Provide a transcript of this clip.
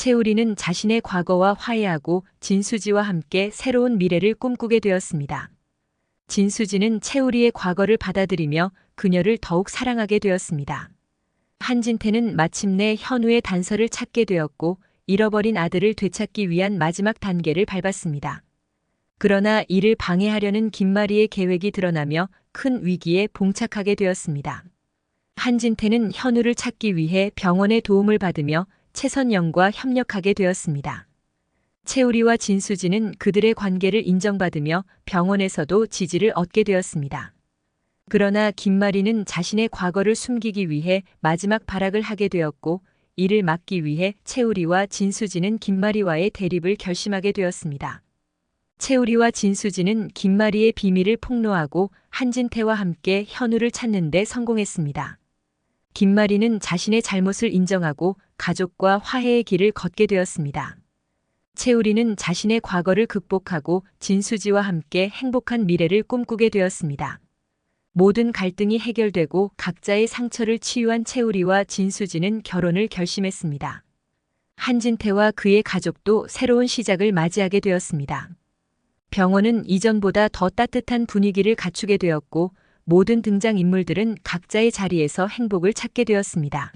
채우리는 자신의 과거와 화해하고 진수지와 함께 새로운 미래를 꿈꾸게 되었습니다. 진수지는 채우리의 과거를 받아들이며 그녀를 더욱 사랑하게 되었습니다. 한진태는 마침내 현우의 단서를 찾게 되었고 잃어버린 아들을 되찾기 위한 마지막 단계를 밟았습니다. 그러나 이를 방해하려는 김마리의 계획이 드러나며 큰 위기에 봉착하게 되었습니다. 한진태는 현우를 찾기 위해 병원의 도움을 받으며 최선영과 협력하게 되었습니다. 채우리와 진수지는 그들의 관계를 인정받으며 병원에서도 지지를 얻게 되었습니다. 그러나 김마리는 자신의 과거를 숨기기 위해 마지막 발악을 하게 되었고 이를 막기 위해 채우리와 진수지는 김마리와의 대립을 결심하게 되었습니다. 채우리와 진수지는 김마리의 비밀을 폭로하고 한진태와 함께 현우를 찾는 데 성공했습니다. 김마리는 자신의 잘못을 인정하고 가족과 화해의 길을 걷게 되었습니다. 채우리는 자신의 과거를 극복하고 진수지와 함께 행복한 미래를 꿈꾸게 되었습니다. 모든 갈등이 해결되고 각자의 상처를 치유한 채우리와 진수지는 결혼을 결심했습니다. 한진태와 그의 가족도 새로운 시작을 맞이하게 되었습니다. 병원은 이전보다 더 따뜻한 분위기를 갖추게 되었고 모든 등장인물들은 각자의 자리에서 행복을 찾게 되었습니다.